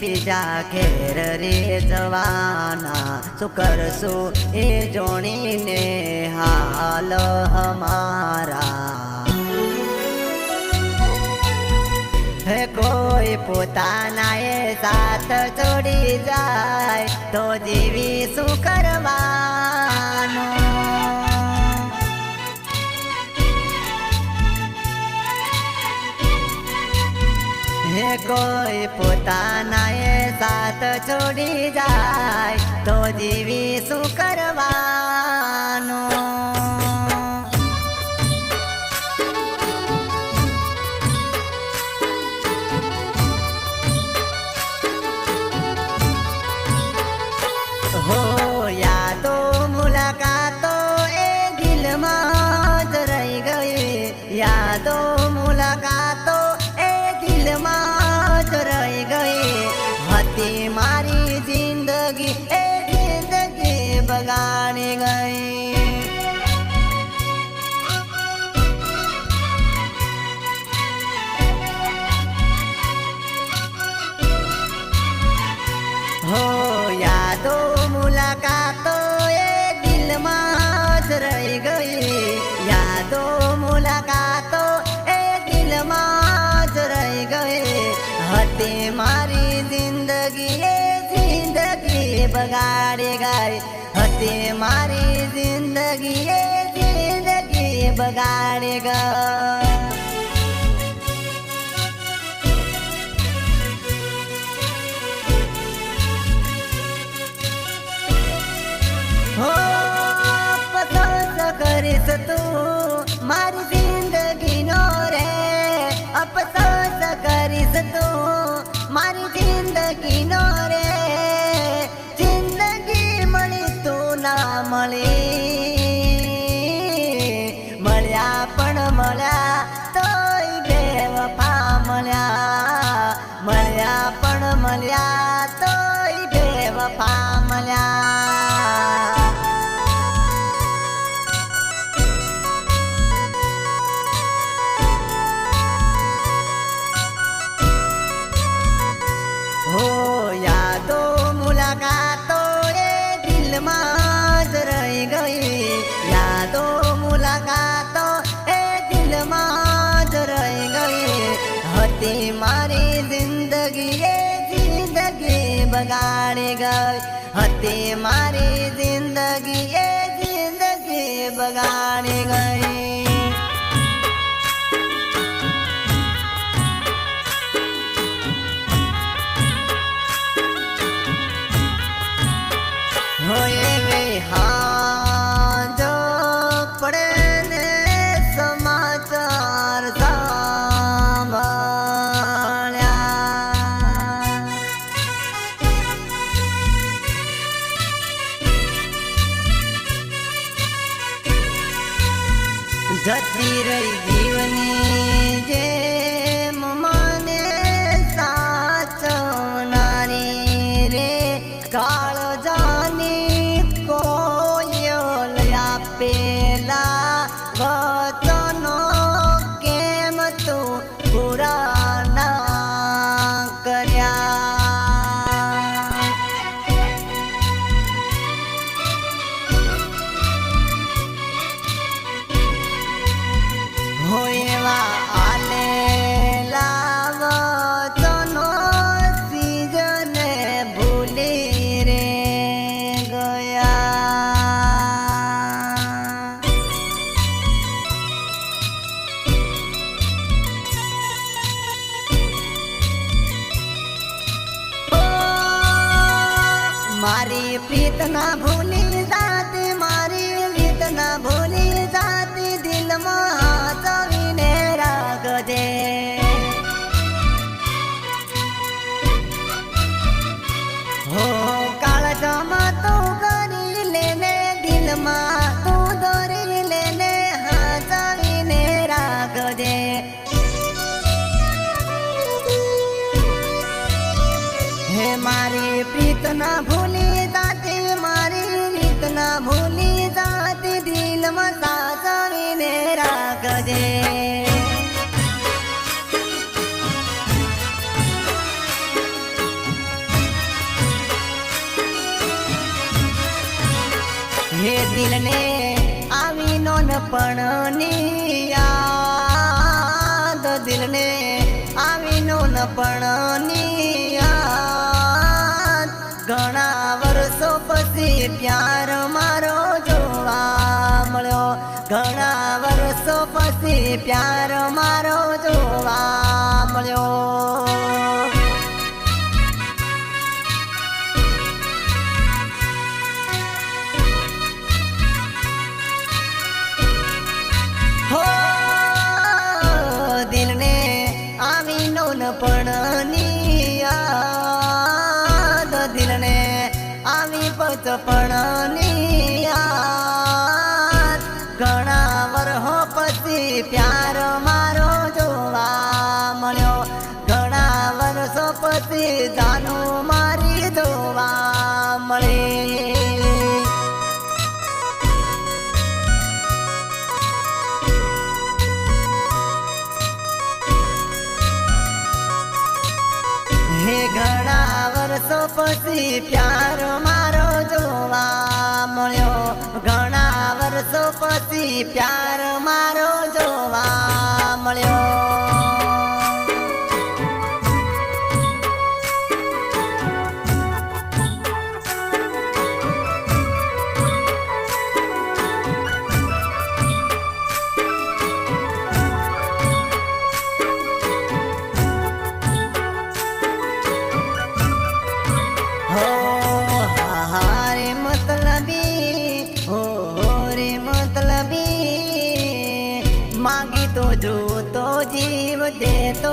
બીજા ઘેર રે જવાના. શું કરશું એ જોણીને હાલ અમારા હે કોઈ પોતાના એ સાથ છોડી જાય તો જીવી શું કરવાનું? કોઈ પોતાના એ સાથ છોડી જાય તો જીવી શું કરવાનું? એ જિંદગી બગાડી ગઈ હો યાદો મુલાકાતો એ દિલમાં જ રહી ગઈ બગાડી ગઈ હતી મારી જિંદગી, એ જિંદગી બગાડી ગઈ કરીશ તું મારી જિંદગીનો રે. અપસંદ કરીશ તું મારી જિંદગીનો રે બગાડી ગઈ. હતી મારી જિંદગી એ જિંદગી બગાડી ગઈ. પ્રીત ના ભૂલી ભૂલી જાત દિલમાં સાચવીને રાખજે હે દિલને આવી નોન પણ યાદ. દિલને આવી નોન પણ આવી પચપણની યાદ. ઘણા વરહો પછી પ્યાર મારો જોવા મળ્યો. ઘણા વર્ષો ઘણા વર્ષો પછી પ્યાર પ્યાર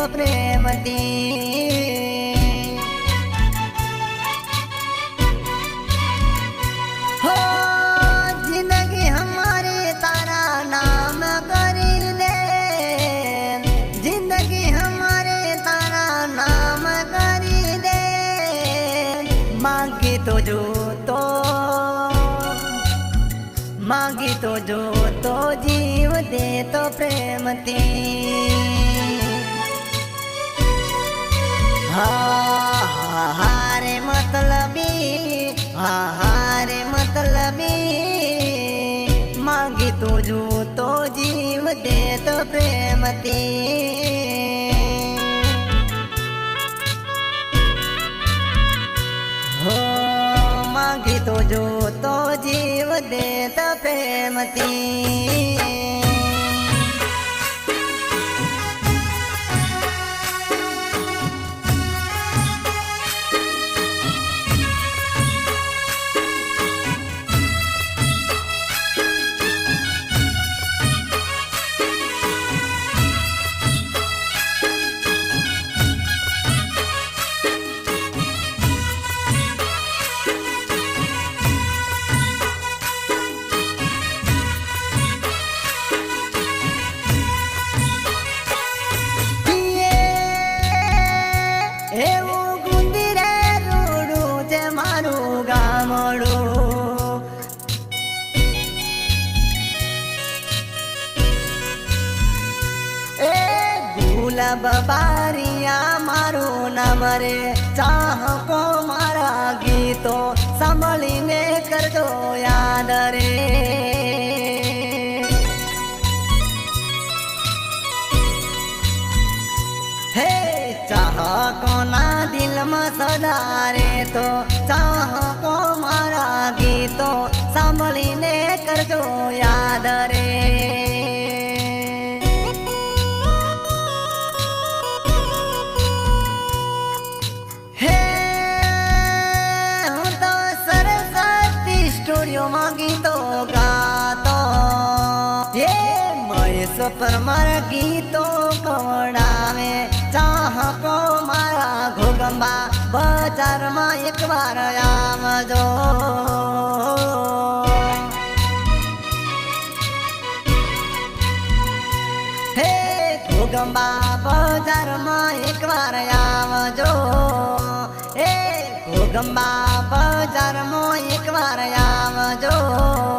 દે તો પ્રેમથી હો જિંદગી હમારે તારા નામ કરી દે જિંદગી હમારે તારા નામ કરી દે માંગી તો જો તો માંગી તો જો તો જીવ દે તો પ્રેમથી હા હારે મતલબી હા હારે મતલબી, માંગી તો જો તો જીવ દે તો પ્રેમથી. હો, માંગી તો જો તો જીવ દે તો પ્રેમથી. ગુલાબ બારિયા, મારું નામ રે. ચાહકો મારા ગીતો સાંભળીને કરજો યાદ રે. હે ચાહકોના દિલમાં સદા રે તો? ચાહકો મારા ગીતો સાંભળીને કરજો યાદ રે. સ્ટુડિયોમાં ગીતો. ગાતો હે મહેશ પરમાર ગીતો કવડાવે ચાહકો મારા ઘોગંબા બજારમાં એકવાર આવજો. હે ઘોગંબા બજારમાં એકવાર આવજો. હે ઘોગંબા બજારમાં તાર આવજો